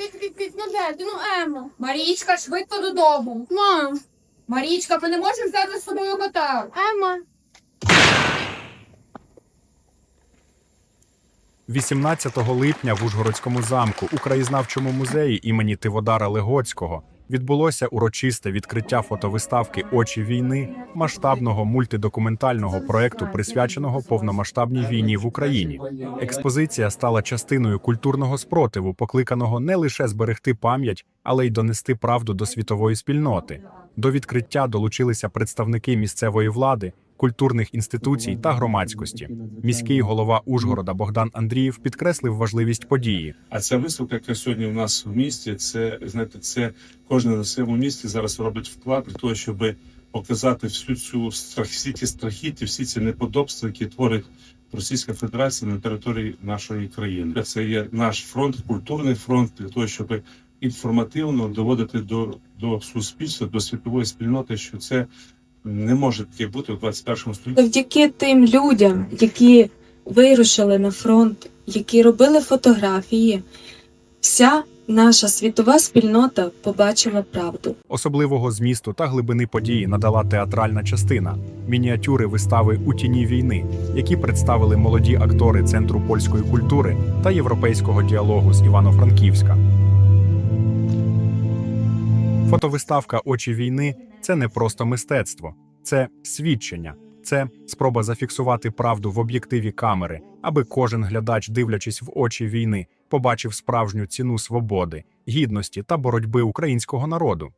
Ти ти ну? Ну Емо. Марічка, швидко додому. Мам. Марічка, ми не можемо взяти з собою кота. Ема. 18 липня в Ужгородському замку у краєзнавчому музеї імені Тиводара Легоцького відбулося урочисте відкриття фотовиставки Очі війни масштабного мультидокументального проекту, присвяченого повномасштабній війні в Україні. Експозиція стала частиною культурного спротиву, покликаного не лише зберегти пам'ять, але й донести правду до світової спільноти. До відкриття долучилися представники місцевої влади, культурних інституцій та громадськості. Міський голова Ужгорода Богдан Андрієв підкреслив важливість події. А ця виставка, яка сьогодні у нас в місті, це знаєте, це кожен на своєму місті зараз робить вклад для того, щоб показати всю цю страх, всі ті страхіття, всі ці неподобства, які творить Російська Федерація на території нашої країни. Це є наш фронт, культурний фронт для того, щоб інформативно доводити до, до суспільства, до світової спільноти, що це не може таке бути в 21 столітті. Завдяки тим людям, які вирушили на фронт, які робили фотографії, вся наша світова спільнота побачила правду. Особливого змісту та глибини події надала театральна частина мініатюри вистави у тіні війни, які представили молоді актори Центру польської культури та європейського діалогу з Івано-Франківська. Фотовиставка Очі війни це не просто мистецтво, це свідчення, це спроба зафіксувати правду в об'єктиві камери, аби кожен глядач, дивлячись в очі війни, побачив справжню ціну свободи, гідності та боротьби українського народу.